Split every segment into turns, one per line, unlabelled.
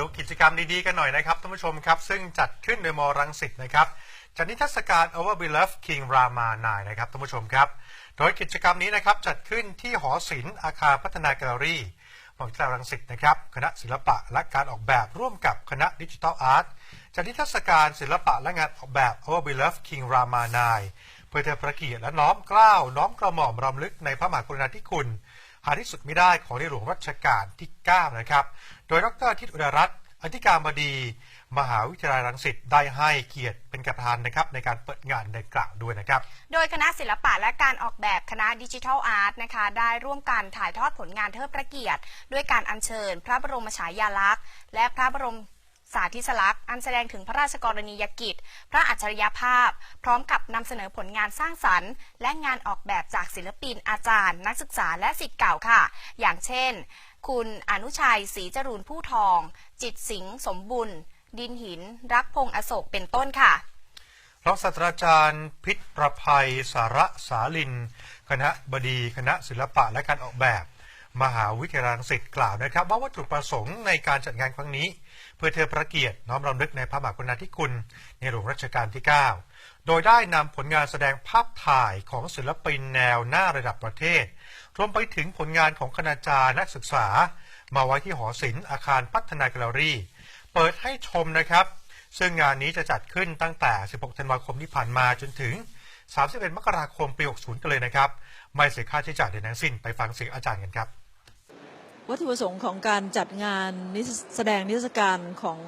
ดูกิจกรรมดีๆกันหน่อยนะครับท่านผู้ชมครับ ซึ่งจัดขึ้นโดยมอรังสิตนะครับจัดนิทรรศการ Our Beloved King Rama 9นะครับท่านผู้ชมครับ โดยกิจกรรมนี้นะครับจัดขึ้นที่หอศิลป์อาคารพัฒนาแกลเลอรี่มหาวิทยาลัยรังสิตนะครับคณะศิลปะและการออกแบบร่วมกับคณะดิจิทัลอาร์ตจัดนิทรรศการศิลปะและงานออกแบบ Our Beloved King Rama 9เพื่อเทิดพระเกียรติและน้อมเกล้าน้อมกระหม่อมรำลึกในพระมหากรุณาธิคุณหาที่สุดไม่ได้ของในหลวงรัชกาลที่ 9 นะครับ โดยดรอาทิตย์อุดรัตน์อธิการบดี มหาวิทยาลัยรังสิตได้ให้เกียรติเป็นประธานนะครับในการเปิดงานดังกล่าวด้วยนะครับ
โดยคณะศิลปะและการออกแบบคณะดิจิทัลอาร์ตนะคะได้ร่วมกันถ่ายทอดผลงานเทิดพระเกียรติ ด้วยการอัญเชิญ พระบรมฉายาลักษณ์ และพระบรมสาธิสลักษณ์อันแสดงถึงพระราชกรณียกิจ พระอัจฉริยภาพ พร้อมกับนำเสนอผลงานสร้างสรรค์ และงานออกแบบจากศิลปินอาจารย์ นักศึกษาและศิษย์เก่าค่ะ อย่างเช่น คุณอนุชัยศรีจรูนผู้ทอง จิตสิงห์สมบุญ ดินหิน รักพงอโศกเป็นต้นค่ะ
รองศาสตราจารย์พิษประภัยสาระสาลิน คณะบดีคณะศิลปะและการออกแบบ มหาวิทยาลัยรังสิตกล่าวนะครับ ว่าวัตถุประสงค์ในการจัดงานครั้งนี้ เพื่อเทิดพระเกียรติน้อมรำลึกในพระมหากรุณาธิคุณ ในหลวงรัชกาลที่ 9 โดยได้นำผลงานแสดงภาพถ่ายของศิลปินแนวหน้าระดับประเทศ รวมไปถึงผลงานของคณาจารย์นักศึกษา มาไว้ที่หอศิลป์อาคารพัฒนาแกลเลอรี่ เปิดให้ชมนะครับ ซึ่งงานนี้จะจัดขึ้นตั้งแต่ 16 ธันวาคมที่ผ่านมาจนถึง 31 มกราคมปี 60 กันเลยนะครับ ไม่เสียค่าใช้จ่ายใดทั้งสิ้นไปฟังเสียงอาจารย์กันครับ
วัตถุประสงค์ของการจัดงานนิทรรศแสดงนิทรรศการของ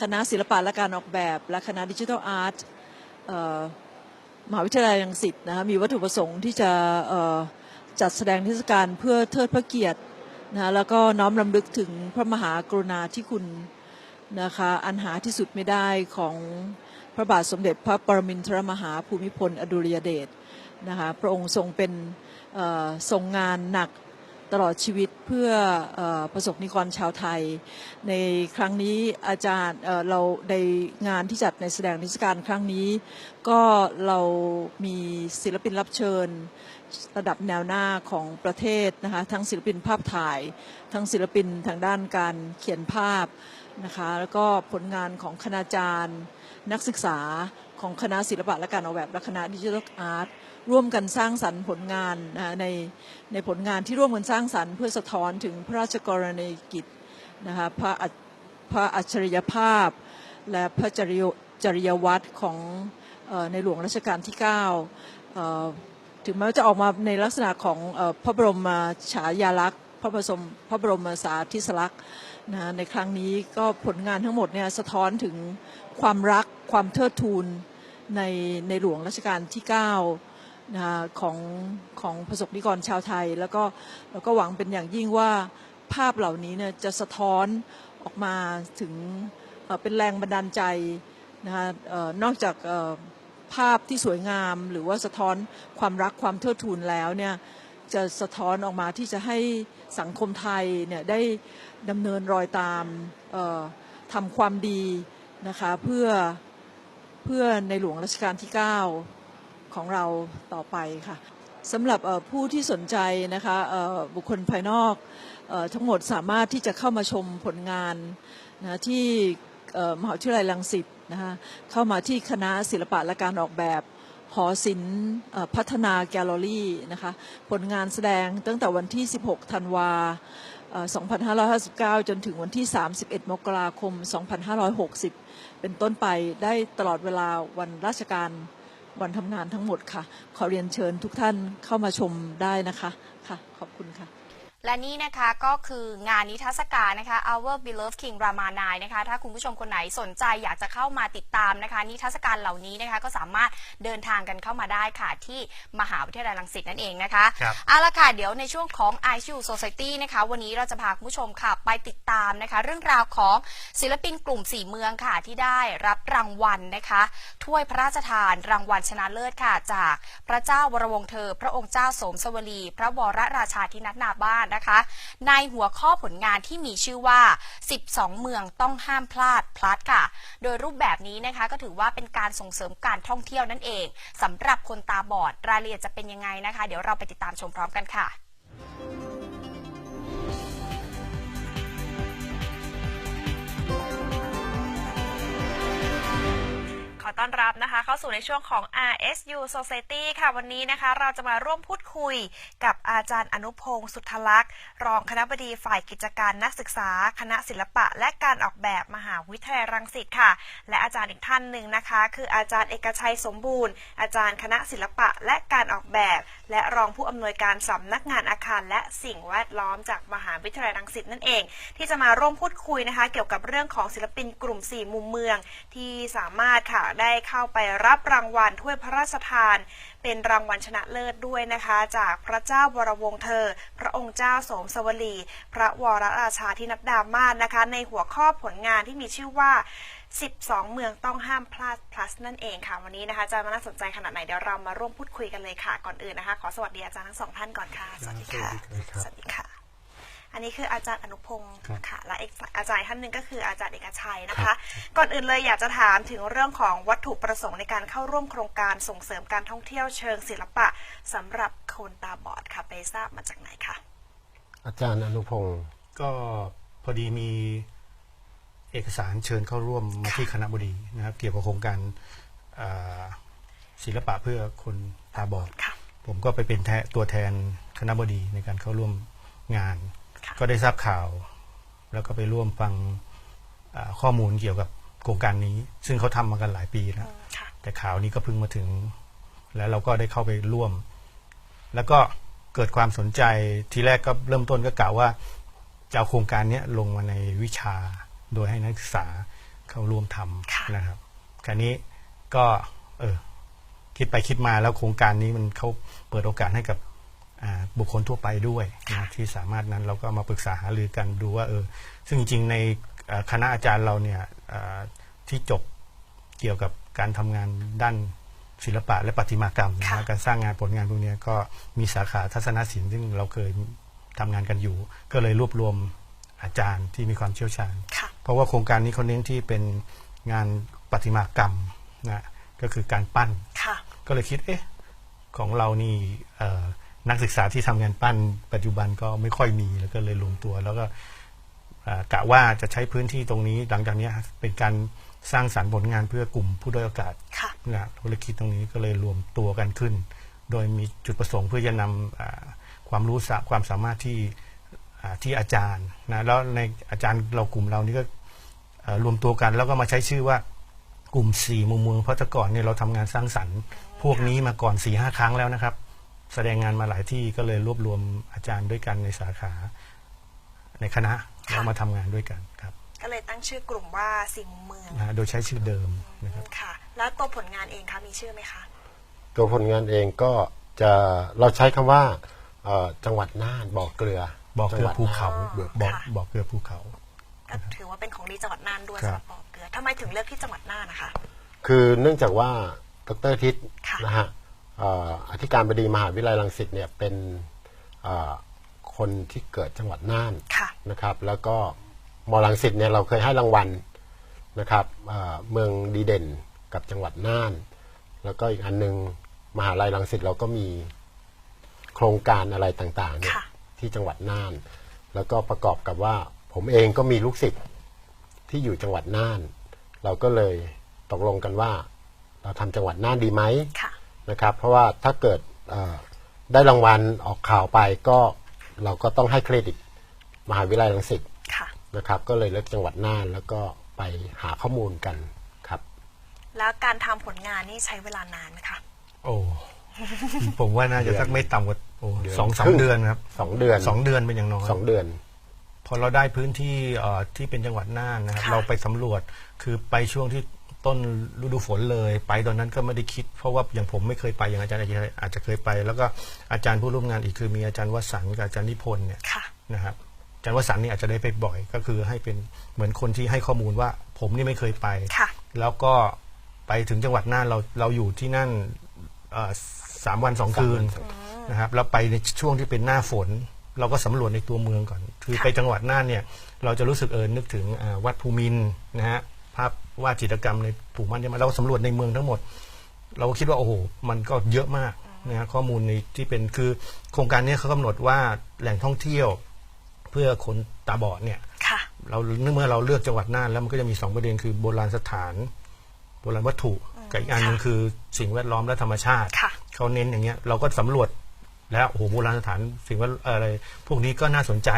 คณะศิลปะและการออกแบบ และคณะดิจิทัลอาร์ตมหาวิทยาลัยรังสิตนะคะมีวัตถุประสงค์ที่จะจัดแสดงนิทรรศการเพื่อเทิดพระเกียรตินะแล้วก็น้อมรำลึกถึงพระมหากรุณาธิคุณนะคะอันหาที่สุดไม่ได้ของพระบาทสมเด็จพระปรมินทรมหาภูมิพลอดุลยเดชนะคะพระองค์ทรงเป็นทรงงานหนัก ตลอดชีวิตเพื่ออประสบนิกรชาวไทย ในครั้งนี้อาจารย์เเราในงานที่จัดในแสดงนิทรรศการครั้งนี้ ก็เรามีศิลปินรับเชิญ ระดับแนวหน้าของประเทศนะคะทั้งศิลปินภาพถ่าย ทั้งศิลปินทางด้านการเขียนภาพ นะคะแล้วก็ผลงานของคณาจารย์ นักศึกษาของคณะศิลปะและการออกแบบและคณะดิจิทัลอาร์ตร่วมกันสร้างสรรค์ผลงานในในผลงานที่ร่วมกันสร้างสรรค์เพื่อสะท้อนถึงพระราชกรณียกิจนะคะพระอัจพระอัจฉริยภาพ และพระจริยจริยวัตรของออในหลวงรัชกาลที่9เอ่อถึงแม้ว่าจะออกมาในลักษณะของอพระบรมฉายาลักษณ์ พระบรมพระบรมสาธิสลักษณ์ นะในครั้งนี้ก็ผลงานทั้งหมดเนี่ยสะท้อนถึงความรักความเทิดทูนในในหลวงรัชกาลที่9นะของของประสบนิกรชาวไทย แล้วก็แล้วก็หวังเป็นอย่างยิ่งว่าภาพเหล่านี้เนี่ยจะสะท้อนออกมาถึงเป็นแรงบันดาลใจนะคะนอกจากภาพที่สวยงามหรือว่าสะท้อนความรักความเทิดทูนแล้วเนี่ย จะสะท้อนออกมาที่จะให้สังคมไทยเนี่ยได้ดำเนินรอยตามทำความดีนะคะเพื่อเพื่อในหลวงรัชกาลที่ 9 ของเราต่อไปค่ะสำหรับผู้ที่สนใจนะคะบุคคลภายนอกทั้งหมดสามารถที่จะเข้ามาชมผลงานนะที่มหาวิทยาลัยรังสิตนะคะเข้ามาที่คณะศิลปะและการออกแบบ หอศิลป์พัฒนาแกลเลอรี่นะคะผลงานแสดงตั้งแต่วันที่ 16 ธันวา 2559 จนถึงวันที่ 31 มกราคม 2560 เป็นต้นไปได้ตลอดเวลาวันราชการวันทำงานทั้งหมดค่ะ ขอเรียนเชิญทุกท่านเข้ามาชมได้นะคะ ค่ะ ขอบคุณค่ะ
และนี่นะคะก็คืองานนิทรรศการนะคะ Our Beloved King Rama 9นะคะ ถ้าคุณผู้ชมคนไหนสนใจอยากจะเข้ามาติดตามนะคะ นิทรรศการเหล่านี้นะคะ ก็สามารถเดินทางกันเข้ามาได้ค่ะ ที่มหาวิทยาลัยรังสิตนั่นเองนะคะ
ครับ
เอาละค่ะ เดี๋ยวในช่วงของ i q Society นะคะ วันนี้เราจะพาคุณผู้ชมค่ะ ไปติดตามนะคะ เรื่องราวของศิลปินกลุ่มสี่เมืองค่ะ ที่ได้รับรางวัลนะคะ ถ้วยพระราชทานรางวัลชนะเลิศค่ะ จากพระเจ้าวรวงศ์เธอ พระองค์เจ้าสมสวลี พระวรราชาธินัดนาบ้านนะคะ ในหัวข้อผลงานที่มีชื่อว่า 12 เมืองต้องห้ามพลาดพลัดค่ะ โดยรูปแบบนี้นะคะก็ถือว่าเป็นการส่งเสริมการท่องเที่ยวนั่นเองสำหรับคนตาบอดรายละเอียดจะเป็นยังไงนะคะ เดี๋ยวเราไปติดตามชมพร้อมกันค่ะ
อต้อนรับนะคะ เข้าสู่ในช่วงของ RSU Society ค่ะวันนี้นะคะ เราจะมาร่วมพูดคุยกับอาจารย์อนุพงศ์สุทธลักษ์ รองคณะบดีฝ่ายกิจการนักศึกษา คณะศิลปะ และการออกแบบมหาวิทยาลัยรังสิตค่ะ และอาจารย์อีกท่านหนึ่งนะคะ คืออาจารย์เอกชัยสมบูรณ์ อาจารย์คณะศิลปะและการออกแบบ และรองผู้อำนวยการสำนักงานอาคาร และสิ่งแวดล้อมจากมหาวิทยาลัยรังสิตนั่นเอง ที่จะมาร่วมพูดคุยนะคะ เกี่ยวกับเรื่องของศิลปินกลุ่ม 4 มุมเมืองที่สามารถค่ะได้เข้าไปรับรางวัลถ้วยพระราชทาน เป็นรางวัลชนะเลิศด้วยนะคะ จากพระเจ้าวรวงศ์เธอ พระองค์เจ้าโสมสวลี พระวรราชาธินัดดามาศนะคะ ในหัวข้อผลงานที่มีชื่อว่า 12 เมืองต้องห้ามพลาด plus นั่นเองค่ะ วันนี้นะคะจะมาน่าสนใจขนาดไหนเดี๋ยวเรามาร่วมพูดคุยกันเลยค่ะก่อนอื่นนะคะ ขอสวัสดีอาจารย์ทั้งสองท่านก่อนค่ะสวัสดีค่ะ
สวัสดีครับ
สวัสดีค่ะ อันนี้คืออาจารย์อนุพงศ์
ครับ
ค่ะและอีกอาจารย์ท่านหนึ่งก็คืออาจารย์เอกชัยนะคะ ก่อนอื่นเลยอยากจะถามถึงเรื่องของวัตถุประสงค์ในการเข้าร่วมโครงการส่งเสริมการท่องเที่ยวเชิงศิลปะสำหรับคนตาบอดค่ะไปทราบมาจากไหนคะ
อาจารย์อนุพงศ์
ก็พอดีมีเอกสารเชิญเข้าร่วมมาที่คณะบดีนะครับ เกี่ยวกับโครงการอ่าศิลปะเพื่อคนตาบอด
ค่ะ
ผมก็ไปเป็นแทตัวแทนคณะบดีในการเข้าร่วมงาน
ค่ะ
ก็ได้ทราบข่าว แล้วก็ไปร่วมฟังอ่าข้อมูลเกี่ยวกับโครงการนี้ ซึ่งเขาทำมากันหลายปีแล้ว
ค่ะ
แต่ข่าวนี้ก็เพิ่งมาถึง แล้วเราก็ได้เข้าไปร่วม แล้วก็เกิดความสนใจทีแรกก็เริ่มต้นก็กล่าวว่าจะเอาโครงการเนี้ยลงมาในวิชาโดยให้นักศึกษาเข้าร่วมท
ค่ะำ
นะครับ คราวนี้ก็ เออคิดไปคิดมาแล้วโครงการนี้มันเขาเปิดโอกาสให้กับอ่า บุคคลทั่วไปด้วยนะที่สามารถนั้นเราก็มาปรึกษาหารือกันดูว่าเออซึ่งจริงๆในอ่าคณะอาจารย์เราเนี่ยอ่าที่จบเกี่ยวกับการทำงานด้านศิลปะและประติมากรรมนะ
ค่ะ
ฮะการสร้างงานผลงานพวกเนี้ยก็มีสาขาทัศนศิลป์ซึ่งเราเคยทำงานกันอยู่ ก็เลยรวบรวมอาจารย์ที่มีความเชี่ยวชาญ
ค่ะ
เพราะว่าโครงการนี้เขาเน้นที่เป็นงานประติมากรรมนะก็คือการปั้น
ค่ะ
ก็เลยคิดเอ๊ะของเรานี่เอ่อ นักศึกษาที่ทำงานปั้น ปัจจุบันก็ไม่ค่อยมีแล้วก็เลยรวมตัว แล้วก็เอ่อกะว่าจะใช้พื้นที่ตรงนี้หลังจากเนี้ยเป็นการสร้างสรรค์ผลงานเพื่อกลุ่มผู้ด้อยโอกาส
ค่ะ
นะธุรกิจตรงนี้ก็เลยรวมตัวกันขึ้น โดยมีจุดประสงค์เพื่อจะนำอ่าความรู้สาความสามารถที่อ่าที่อาจารย์นะแล้วในอาจารย์เรากลุ่มเรานี่ก็เอ่อรวมตัวกันแล้วก็มาใช้ชื่อว่ากลุ่มสี่มุมเมืองเพราะแต่ก่อนเนี่ยเราทำงานสร้างสรรค์ พวกนี้มาก่อนสี่ห้าครั้งแล้วนะครับ แสดงงานมาหลายที่ก็เลยรวบรวมอาจารย์ด้วยกันในสาขาในคณะ
ค่ะ
แล้วมาทำงานด้วยกันครับ
ก็เลยตั้งชื่อกลุ่มว่าสิงห์เมือง
นะฮะโดยใช้ชื่อเดิมนะครับ
ค่ะ แล้วตัวผลงานเองคะมีชื่อไหมคะ
ตัวผลงานเองก็จะเราใช้คำว่าเอ่อจังหวัดน่านบ่อเกลือ
บอกเกลือภูเขา
อ๋อ
บอก
ค่ะ
บอกเกลือภูเขา
ก็ถือว่าเป็นของดีจังหวัดน่านด้วย
ครับ
สำหรับปอเกลือทำไมถึงเลือกที่จังหวัดน่านนะคะ
คือเนื่องจากว่าดรทิศ
ค่ะ
นะฮะเอ่ออธิการบดีมหาวิทยาลัยรังสิตเนี่ยเป็นเอ่อคนที่เกิดจังหวัดน่าน
ค่ะ
นะครับ แล้วก็มอลังสิตเนี่ยเราเคยให้รางวัลนะครับเอ่อเมืองดีเด่นกับจังหวัดน่าน แล้วก็อีกอันหนึงมหาลัยรังสิตเราก็มีโครงการอะไรต่างๆเนี่ย
ค่ะ
ที่จังหวัดน่าน แล้วก็ประกอบกับว่าผมเองก็มีลูกศิษย์ที่อยู่จังหวัดน่าน เราก็เลยตกลงกันว่า เราทำจังหวัดน่านดีไหม
ค่ะ
นะครับ เพราะว่าถ้าเกิดเอ่อได้รางวัลออกข่าวไปก็เราก็ต้องให้เครดิตมหาวิทยาลัยรังสิต
ค่ะ
นะครับ ก็เลยเลือกจังหวัดน่านแล้วก็ไปหาข้อมูลกันครับ
แล้วการทำผลงานนี่ใช้เวลานานไหมคะ
โอ้ผมว่าน่าจะสักไม่ต่ำกว่าโอ้
เดือน
สองสา
ครึ่
ม
ง
เดือนครับ
สองเดือน
สองเดือนเป็นอย่างน้อย
สองเดือน
พอเราได้พื้นที่เอ่อที่เป็นจังหวัดน่านนะครับ
ค่ะ
เราไปสำรวจคือไปช่วงที่ ต้นฤดูฝนเลยไปตอนนั้นก็ไม่ได้คิด เพราะว่าอย่างผมไม่เคยไปอย่างอาจารย์อาจจะอาจจะเคยไป แล้วก็อาจารย์ผู้ร่วมงานอีกคือมีอาจารย์วสันต์กับอาจารย์นิพนธ์เนี่ย
ค่ะ
นะครับอาจารย์วสันต์นี่อาจจะได้ไปบ่อยก็คือให้เป็นเหมือนคนที่ให้ข้อมูลว่า ผมนี่ไม่เคยไป
ค่ะ
แล้วก็ไปถึงจังหวัดน่านเราเราอยู่ที่นั่นเอ่อสามวันสองคืนนะครับแล้วไปในช่วงที่เป็นหน้าฝน เราก็สำรวจในตัวเมืองก่อน คือ
ค่ะ
ไปจังหวัดน่านเนี่ยเราจะรู้สึกเออนึกถึงอ่าวัดภูมินทร์นะฮะ ภาพวาดจิตรกรรมในภูมิมันเนี่ยเราก็สำรวจในเมืองทั้งหมด เราก็คิดว่าโอ้โหมันก็เยอะมากนะฮะข้อมูลในที่เป็นคือโครงการเนี้เขากำหนดว่าแหล่งท่องเที่ยว เพื่อคนตาบอดเนี่ย
ค่ะ
เราเมื่อเราเลือกจังหวัดน่านแล้วมันก็จะมีสองประเด็นคือโบราณสถาน โบราณวัตถุกับอีกอันหนึงคือสิ่งแวดล้อมและธรรมชาติ
ค่ะ
เขาเน้นอย่างเงี้ยเราก็สำรวจแล้วโอ้โหโบราณสถานสิ่งแว่าอะไร พวกนี้ก็น่าสนใจ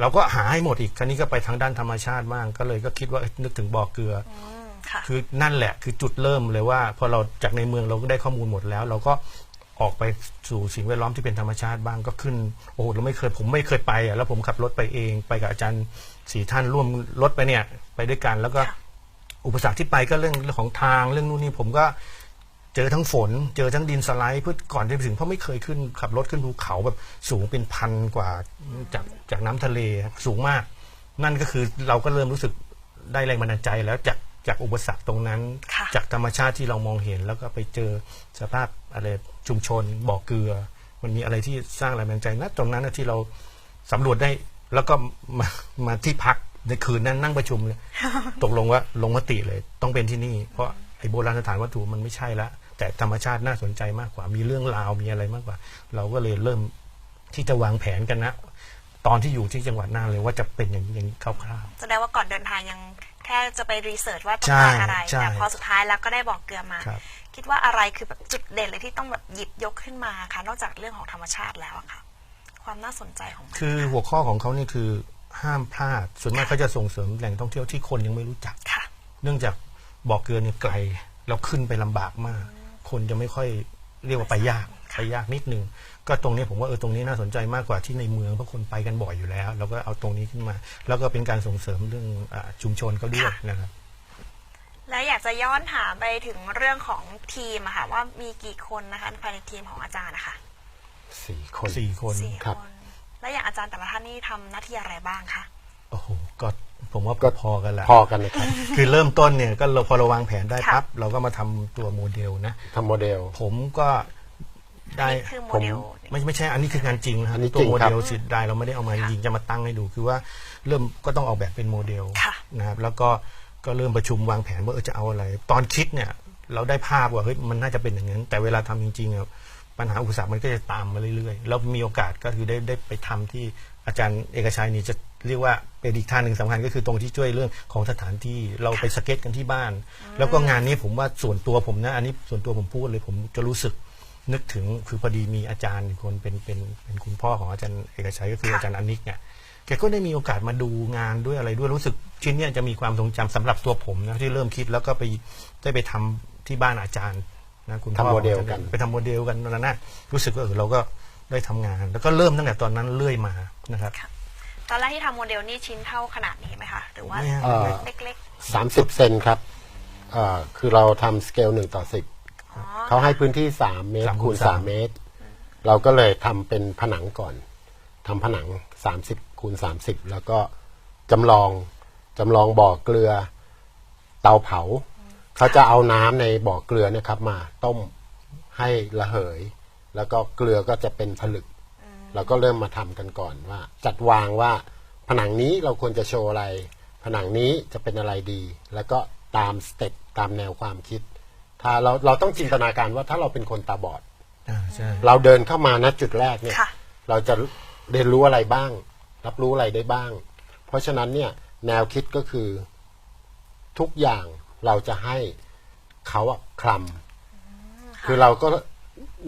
เราก็หาให้หมดอีกคราวนี้ก็ไปทางด้านธรรมชาติบ้างก็เลยก็คิดว่าเอ้ยนึกถึงบ่อเกลืออ
อืมค่ะ
คือนั่นแหละคือจุดเริ่มเลยว่า พอเราจากในเมืองเราก็ได้ข้อมูลหมดแล้ว เราก็ออกไปสู่สิ่งแวดล้อมที่เป็นธรรมชาติบ้างก็ขึ้นโอ้โหเราไม่เคยผมไม่เคยไปอะแล้วผมขับรถไปเองไปกับอาจารย์สีท่านร่วมรถไปเนี่ย ไปด้วยกันแล้วก็
ค่ะ
อุปสรรคที่ไปก็เรื่องเรื่องของทางเรื่องนู่นนี่ผมก็ เจอทั้งฝน เจอทั้งดินสไลด์เพื่อก่อนที่จะถึงเพราะไม่เคยขึ้นขับรถขึ้นภูเขาแบบสูงเป็นพันกว่าจากจากน้ำทะเลสูงมาก นั่นก็คือเราก็เริ่มรู้สึกได้แรงบันดาลใจแล้วจากจากอุปสรรคตรงนั้น
ค่ะ
จากธรรมชาติที่เรามองเห็น แล้วก็ไปเจอสภาพอะไรชุมชนบ่อเกลือ มันมีอะไรที่สร้างแรงบันดาลใจนะตรงนั้นนะที่เราสำรวจได้แล้วก็มามาที่พักในคืนนั้นนั่งประชุมเลยตกลงว่าลงมติเลย ต้องเป็นที่นี่ เพราะไอ้โบราณสถานวัตถุมันไม่ใช่ละ แต่ธรรมชาติน่าสนใจมากกว่า มีเรื่องราวมีอะไรมากกว่า เราก็เลยเริ่มที่จะวางแผนกันนะ ตอนที่อยู่ที่จังหวัดน่านเลยว่าจะเป็นอย่างอย่างนี้คร่าว
แสดงว่าก่อนเดินทางยังแค่จะไปรีเสิร์ชว่าต้อง
ใช่
การอะไร
ใช่
แต่พอสุดท้ายแล้วก็ได้บอกเกลือมา
ครับ
คิดว่าอะไรคือแบบจุดเด่นเลยที่ต้องแบบหยิบยกขึ้นมาคะนอกจากเรื่องของธรรมชาติแล้วอะค่ะ ความน่าสนใจของมัน
คือหัวข้อของเขานี่คือห้ามพลาดส่วนมากเขาจะส่งเสริมแหล่งท่องเที่ยวที่คนยังไม่รู้จัก
ค่ะ
เนื่องจากบ่อเกลือเนี่ยไกลเราขึ้นไปลำบากมาก คนจะไม่ค่อยเรียกว่าไปยากไปยากนิดนึง ก็ตรงนี้ผมว่าเออตรงนี้น่าสนใจมากกว่าที่ในเมืองเพราะคนไปกันบ่อยอยู่แล้ว เราก็เอาตรงนี้ขึ้นมา แล้วก็เป็นการส่งเสริมเรื่องอาชุมชนเขาด้วย
ค่ะ
นะครับ
และอยากจะย้อนถามไปถึงเรื่องของทีมอะค่ะว่ามีกี่คนนะคะภายในทีมของอาจารย์นะคะ
สี่คน
สี่คน
สี่
ครับ
คน และอย่างอาจารย์แต่ละท่านนี่ทำหน้าที่อะไรบ้างคะ
โอ้โหก็ ผมว่า
ก็
พอกันแหละ
พอกันนะครับ
คือเริ่มต้นเนี่ยก็เราพอเราวางแผนได้
ค่ะ
ปั๊บเราก็มาทำตัวโมเดลนะ
ทำโมเดล
ผมก็ได้
นี่คือโมเดล
ไม่ไม่ใช่อันนี้คืองานจริงนะครั
อั
บ
นนี้
ตั
จ
ว
ริง
โม
ครับ
เดลสิได้เราไม่ได้เอามาจริงๆจะมาตั้งให้ดูคือว่าเริ่มก็ต้องออกแบบเป็นโมเดล
ค่ะ
นะครับแล้วก็ก็เริ่มประชุมวางแผนว่าเออจะเอาอะไร ตอนคิดเนี่ย เราได้ภาพว่าเฮ้ยมันน่าจะเป็นอย่างนั้น แต่เวลาทำจริงๆอะปัญหาอุปสรรคมันก็จะตามมาเรื่อยๆแล้วมีโอกาสก็คือได้ได้ไปทำที่ อาจารย์เอกชัยนี่จะเรียกว่าเป็นอีกท่านหนึ่งสำคัญก็คือตรงที่ช่วยเรื่องของสถานที่เราไปสเก็ตกันที่บ้าน แล้วก็งานนี้ผมว่าส่วนตัวผมนะอันนี้ส่วนตัวผมพูดเลยผมจะรู้สึกนึกถึงคือพอดีมีอาจารย์อีกคนเป็นเป็นเป็นคุณพ่อของอาจารย์เอกชัยก็คือ
ค่ะ
อาจารย์อนิกเนี่ยแกก็ได้มีโอกาสมาดูงานด้วยอะไรด้วยรู้สึกชิ้นเนี้ยจะมีความทรงจำสำหรับตัวผมนะที่เริ่มคิดแล้วก็ไปได้ไปทำที่บ้านอาจารย์นะคุณพ่อ
ทำโมเดล
ของอาจารย์
กัน
ไปทำโมเดลกันตอนนั้นนะรู้สึกว่าเออเราก็ ได้ทำงาน แล้วก็เริ่มตั้งแต่ตอนนั้นเรื่อยมานะครับ
ตอนแรกที่ทำโมเดลนี่ชิ้นเท่าขนาดนี้ไหมคะ หรือว่า
ไม่ฮะ
เอ่อ
เล็ก
สามสิบเซนครับเอ่อคือเราทำสเกลหนึ่งต่อสิบ
ๆอ๋อ
เขาให้พื้นที่สามเมตร
สามคู
คู
ณ
ณ
สา
สามมเมตร เราก็เลยทำเป็นผนังก่อนทำผนังสามสิบคูณสามสิบแล้วก็จำลองจำลองบ่อเกลือ เตาเผา เขาจะเอาน้ำในบ่อเกลือเนะครับมาต้มให้ระเหย แล้วก็เกลือก็จะเป็นผลึก เราก็เริ่มมาทำกันก่อนว่า จัดวางว่าผนังนี้เราควรจะโชว์อะไร ผนังนี้จะเป็นอะไรดี แล้วก็ตามสเต็ปตามแนวความคิด ถ้าเราเราต้องจินตนาการว่าถ้าเราเป็นคนตาบอด
อ่าใช่
เราเดินเข้ามาณจุดแรกเนี่ย
ค่ะ
เราจะเรียนรู้อะไรบ้าง รับรู้อะไรได้บ้าง เพราะฉะนั้นเนี่ยแนวคิดก็คือทุกอย่างเราจะให้เขาอะคลำคือเราก็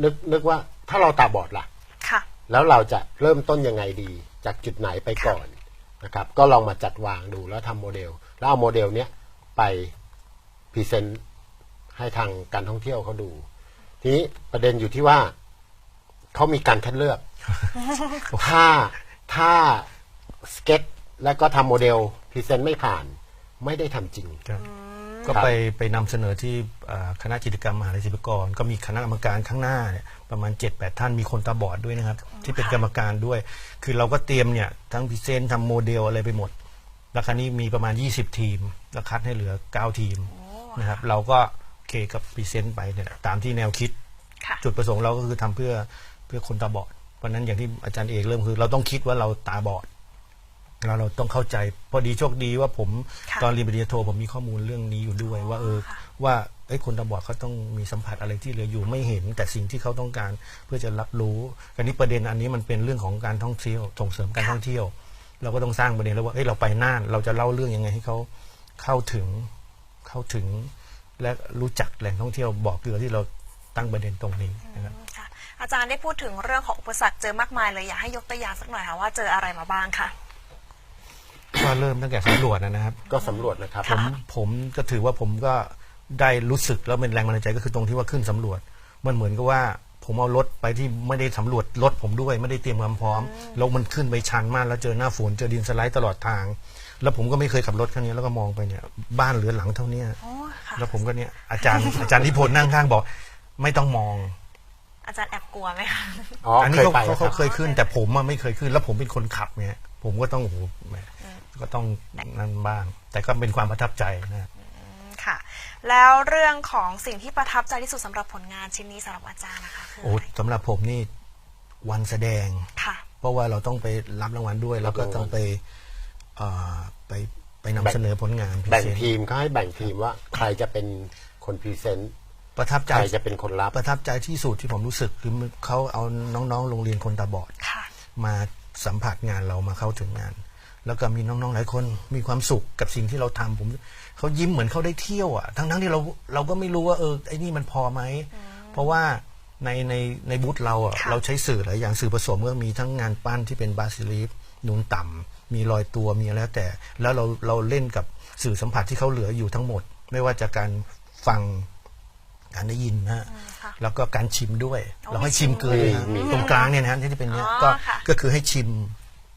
นึกนึกว่าถ้าเราตาบอดล่ะ
ค่ะ
แล้วเราจะเริ่มต้นยังไงดี จากจุดไหนไปก่อนนะครับ ก็ลองมาจัดวางดูแล้วทำโมเดล แล้วเอาโมเดลเนี้ยไปพรีเซนต์ให้ทางการท่องเที่ยวเขาดู ทีนี้ประเด็นอยู่ที่ว่าเขามีการคัดเลือก ถ้าถ้าสเก็ตแล้วก็ทำโมเดลพรีเซนต์ไม่ผ่าน ไม่ได้ทำจริง
ครับ ก็ไปไปนำเสนอที่อ่าคณะจิตรกรรมมหาลัยศิลปากร ก็มีคณะกรรมการข้างหน้าเนี่ยประมาณ 7-8 ท่านมีคนตาบอดด้วยนะครับ ที่เป็นกรรมการด้วย คือเราก็เตรียมเนี่ยทั้งพรีเซนต์ทำโมเดลอะไรไปหมด แล้วคราวนี้มีประมาณ 20 ทีม แล้วคัดให้เหลือ 9 ทีมนะครับเราก็โอเคกับพรีเซนต์ไปเนี่ยแหละตามที่แนวคิด
ค่ะ
จุดประสงค์เราก็คือทำเพื่อเพื่อคนตาบอดเพราะฉะนั้นอย่างที่อาจารย์เอกเริ่มคือ เราต้องคิดว่าเราตาบอด เราเราต้องเข้าใจพอดีโชคดีว่าผม
ค่ะ
ตอนเรียนปริญญาโทผมมีข้อมูลเรื่องนี้อยู่ด้วย ว่าเออ
ค่ะ
ว่าไอ้ยคนตาบอดเขาต้องมีสัมผัสอะไรที่เหลืออยู่ไม่เห็น แต่สิ่งที่เขาต้องการเพื่อจะรับรู้อันนี้ประเด็นอันนี้มันเป็นเรื่องของการท่องเที่ยวส่งเสริมการท่องเที่ยว เราก็ต้องสร้างประเด็นแล้วว่าเอ้ยเราไปน่านเราจะเล่าเรื่องยังไงให้เขาเข้าถึงเข้าถึง และรู้จักแหล่งท่องเที่ยวบ่อเกลือที่เราตั้งประเด็นตรงนี้นะครับ
ค่ะอาจารย์ได้พูดถึงเรื่องของอุปสรรคเจอมากมายเลยอยากให้ยกตัวอย่างสักหน่อยค่ะว่าเจออะไรมาบ้างค่ะ
ก็เริ่มตั้งแต่สำรวจนะครับ
ก็สำรวจนะครับ
ผมผมก็ถือว่าผมก็ได้รู้สึกแล้วเป็นแรงบันดาลใจก็คือตรงที่ว่าขึ้นสำรวจ มันเหมือนกับว่าผมเอารถไปที่ไม่ได้สำรวจรถผมด้วย ไม่ได้เตรียมความพร้อมแล้วมันขึ้นไปชันมากแล้วเจอหน้าฝนเจอดินสไลด์ตลอดทาง แล้วผมก็ไม่เคยขับรถคันนี้แล้วก็มองไปเนี่ยบ้านเหลือหลังเท่าเนี้ย
โอ้ค่ะ
แล้วผมก็เนี่ยอาจารย์อาจารย์นิพนธ์นั่งข้างบอก ไม่ต้องมอง
อาจารย์แอบกลัวไหมคะ
อ๋อ
อันนี้
เคย
เขา
ไป
เขา
ครั
เขา
บ
เคยขึ้น แต่ผมอะไม่เคยขึ้น แล้วผมเป็นคนขับเนี่ยผมก็ต้องโอ้โหแหม ก็ต้องนั่นบ้าง แต่ก็เป็นความประทับใจนะ
ค่ะ แล้วเรื่องของสิ่งที่ประทับใจที่สุดสำหรับผลงานชิ้นนี้สำหรับอาจารย์นะคะคือ
โอ้
อะไร
สำหรับผมนี่วันแสดง
ค่ะ
เพราะว่าเราต้องไปรับรางวัลด้วย แล้วก็ต้องไปเอ่อไปไปนำ
แบ่ง
เสนอผลงาน
แบ่ง
present
ทีมเขาให้แบ่งทีมว่าใครจะเป็นคนพรีเซนต์
ประทับใจ
ใครจะเป็นคนรับ
ประทับใจที่สุดที่ผมรู้สึกคือเขาเอาน้องๆ โรงเรียนคนตาบอด
ค่ะ
มาสัมผัสงานเรามาเข้าถึงงาน แล้วก็มีน้องๆหลายคนมีความสุขกับสิ่งที่เราทำผมเขายิ้มเหมือนเขาได้เที่ยวอะทั้งๆที่เราเราก็ไม่รู้ว่าเออไอ้นี่มันพอไหม เพราะว่าในในในบูธเราอะ
ค่ะ
เราใช้สื่อหลายอย่างสื่อผสมก็มีทั้งงานปั้นที่เป็นบาซิลิฟนูนต่ำมีรอยตัวมีอะไรแล้วแต่ แล้วเราเราเล่นกับสื่อสัมผัสที่เขาเหลืออยู่ทั้งหมด ไม่ว่าจะการฟังการได้ยินนะฮะ
ค่ะ
แล้วก็การชิมด้วย
โอ้
เราให้ชิมเกลือ
มี
นะ
มี
ตรงกลางเนี่ยนะฮะที่เป็นเนี้ย
อ๋อ
ก็
ค่ะ
ก็คือให้ชิม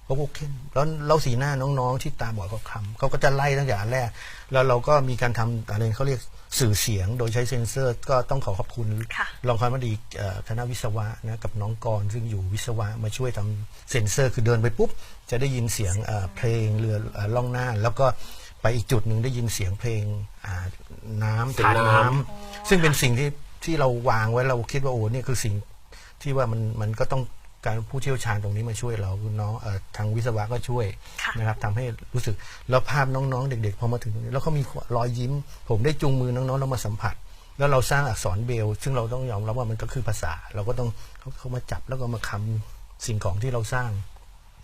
เขาก็เข้มแล้วเราสีหน้าน้องๆ ที่ตาบอดเขาคำเขาก็จะไล่ตั้งแต่อันแรก แล้วเราก็มีการทำอะไรเขาเรียกสื่อเสียง โดยใช้เซ็นเซอร์ ก็ต้องขอขอบคุณ
ค่ะ
รองคณบดีเอ่อคณะวิศวะนะกับน้องกรณ์ซึ่งอยู่วิศวะมาช่วยทำเซ็นเซอร์ คือเดินไปปุ๊บ จะได้ยินเสียงเอ่อเพลงเรือเอ่อล่องหน้า แล้วก็ไปอีกจุดหนึ่งได้ยินเสียงเพลงอ่าน้ำ
เสียง
ทาน
น้ำ
น้ำซึ่งเป็นสิ่งที่ที่เราวางไว้เราคิดว่าโอ้เนี่ยคือสิ่งที่ว่ามันมันก็ต้อง การผู้เชี่ยวชาญตรงนี้มาช่วยเราน้องเอ่อทางวิศวะก็ช่วย
ค่ะ
นะครับทำให้รู้สึกแล้วภาพน้องๆ เด็ก ๆ พอมาถึงตรงนี้แล้วเขามีรอยยิ้ม ผมได้จูงมือน้องๆแล้วมาสัมผัส แล้วเราสร้างอักษรเบรลล์ซึ่งเราต้องยอมรับว่ามันก็คือภาษา เราก็ต้องเขาเขามาจับแล้วก็มาคำสิ่งของที่เราสร้าง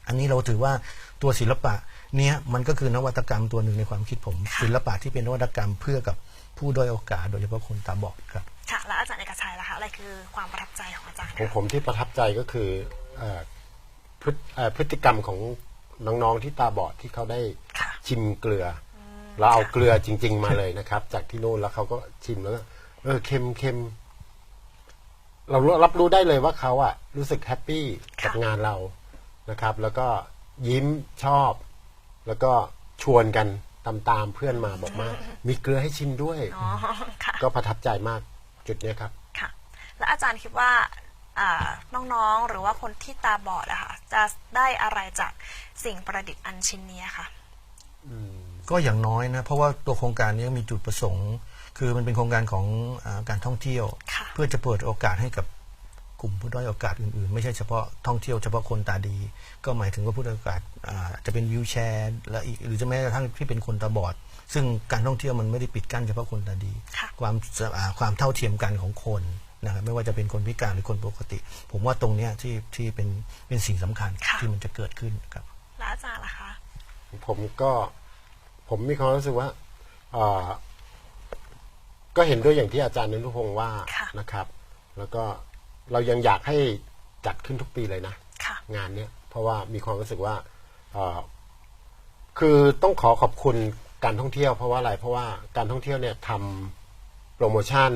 อันนี้เราถือว่าตัวศิลปะเนี้ยมันก็คือนวัตกรรมตัวหนึ่งในความคิดผม ศิลปะที่เป็นนวัตกรรมเพื่อกับผู้ด้อยโอกาส โดยเฉพาะคนตาบอดครับ
ค่ะแล้วอาจารย์เอกชัยล่ะคะอะไรคือความประทับใจของอาจารย์
ของ
คะ
ผมที่ประทับใจก็คือเอ่อพฤติเอ่อพฤติกรรมของน้องๆที่ตาบอดที่เขาได้
ค่ะ
ชิมเกลืออเราเอาเกลือจริง ๆ มาเลยนะครับ จากที่นู่นแล้วเขาก็ชิมแล้วก็เออเค็มเค็มเรารับรู้ได้เลยว่าเขาอะรู้สึกแฮปปี้กับ
ค่ะ
งานเรานะครับ แล้วก็ยิ้มชอบ แล้วก็ชวนกันตามๆเพื่อนมาบอกมามีเกลือให้ชิมด้วย
อ๋อค่ะ
ก็ประทับใจมาก จุดเนี้ยครับ
ค่ะ แล้วอาจารย์คิดว่าอ่าน้องๆ หรือว่าคนที่ตาบอดอะค่ะจะได้อะไรจากสิ่งประดิษฐ์อันชิ้นนี้ค่ะ
ก็อย่างน้อยนะ เพราะว่าตัวโครงการนี้มีจุดประสงค์ คือมันเป็นโครงการของอาการท่องเที่ยว
ค่ะ
เพื่อจะเปิดโอกาสให้กับกลุ่มผู้ด้อยโอกาสอื่นๆ ไม่ใช่เฉพาะท่องเที่ยวเฉพาะคนตาดี ก็หมายถึงว่าผู้ด้อยโอกาสอ่าจะเป็นวิวแชร์และอีกหรือจะแม้กระทั่งที่เป็นคนตาบอด ซึ่งการท่องเที่ยวมันไม่ได้ปิดกั้นเฉพาะคนตาดี
ค่ะ
ความอ่าความเท่าเทียมกันของคนนะครับไม่ว่าจะเป็นคนพิการหรือคนปกติ ผมว่าตรงเนี้ยที่ที่เป็นเป็นสิ่งสำคัญ
ค่ะ
ที่มันจะเกิดขึ้นครับ
แล้วอาจารย์ล่ะคะ
ผมก็ผมมีความรู้สึกว่าเอ่อก็เห็นด้วยอย่างที่อาจารย์นรุพงศ์ว่า
ค่ะ
นะครับ แล้วก็เรายังอยากให้จัดขึ้นทุกปีเลยนะ
ค่ะ
งานเนี้ยเพราะว่ามีความรู้สึกว่าเอ่อคือต้องขอขอบคุณ การท่องเที่ยวเพราะว่าอะไรเพราะว่าการท่องเที่ยวเนี่ยทำโปรโมชั่น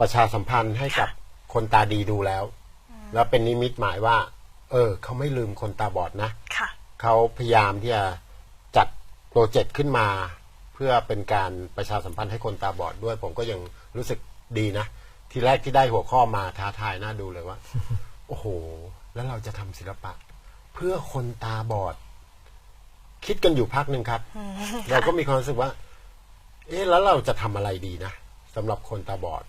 ประชาสัมพันธ์ให้กับคนตาดีดูแล้ว แล้วเป็นนิมิตหมายว่า เออ เขาไม่ลืมคนตาบอดนะ
ค่ะ
เขาพยายามที่จะจัดโปรเจกต์ขึ้นมา เพื่อเป็นการประชาสัมพันธ์ให้คนตาบอดด้วย ผมก็ยังรู้สึกดีนะ ทีแรกที่ได้หัวข้อมาท้าทายน่าดูเลยว่า โอ้โห แล้วเราจะทำศิลปะ เพื่อคนตาบอด คิดกันอยู่พักหนึ่งครับ เราก็มีความรู้สึกว่า เอ๊ะแล้วเราจะทำอะไรดีนะสำหรับคนตาบอด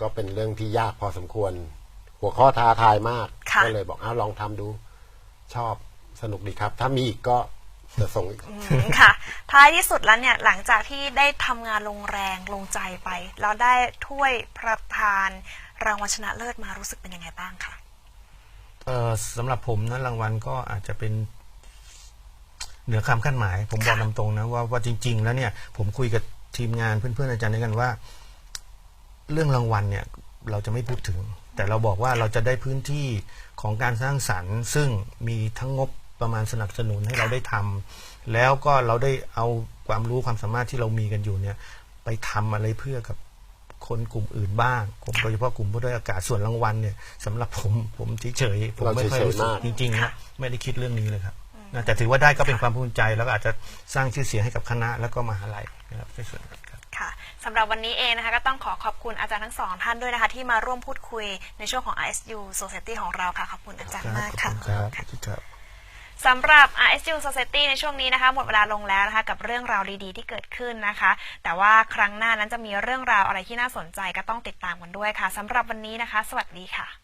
ก็เป็นเรื่องที่ยากพอสมควร หัวข้อท้าทายมาก
ค่ะ
ก็เลยบอกอ้าวลองทำดู ชอบสนุกดีครับ ถ้ามีอีกก็จะส่งอีก
อืมค่ะ ท้ายที่สุดแล้วเนี่ยหลังจากที่ได้ทำงานลงแรงลงใจไป แล้วได้ถ้วยประธานรางวัลชนะเลิศมารู้สึกเป็นยังไงบ้างคะ
เอ่อสำหรับผมนะรางวัลก็อาจจะเป็น เหนือคำคาดหมาย ผมบอก
ค่ะ
ตามตรงนะว่าว่าจริง ๆ แล้วเนี่ย ผมคุยกับทีมงานเพื่อนๆอาจารย์ด้วยกันว่า เรื่องรางวัลเนี่ยเราจะไม่พูดถึง แต่เราบอกว่าเราจะได้พื้นที่ของการสร้างสรรค์ ซึ่งมีทั้งงบประมาณสนับสนุนให้เราได้ทำแล้วก็เราได้เอาความรู้ความสามารถที่เรามีกันอยู่เนี่ย ไปทำอะไรเพื่อกับคนกลุ่มอื่นบ้างกลุ่มโดยเฉพาะกลุ่มผู้ด้อยโอกาสส่วนรางวัลเนี่ยสำหรับผมผมเฉยๆผม
เรา
ไม่ค่อยรู้สึก
เฉยๆมาก
จริงๆนะไม่ได้คิดเรื่องนี้เลยครับ นะแต่ถือว่าได้ก็เป็นความภูมิใจ แล้วก็อาจจะสร้างชื่อเสียงให้กับคณะแล้วก็มหาลัยนะครับในส่วนนั้นครับ
ค่ะสำหรับวันนี้เองนะคะก็ต้องขอขอบคุณอาจารย์ทั้งสองท่านด้วยนะคะ ที่มาร่วมพูดคุยในช่วงของ RSU Society ของเราค่ะขอบคุณอาจารย์มากค่ะ
ครับขอบคุณครับ
สำหรับ RSU Society ในช่วงนี้นะคะ หมดเวลาลงแล้วนะคะ กับเรื่องราวดีๆ ที่เกิดขึ้นนะคะ แต่ว่าครั้งหน้านั้นจะมีเรื่องราวอะไรที่น่าสนใจก็ต้องติดตามกันด้วยค่ะสำหรับวันนี้นะคะ สวัสดีค่ะ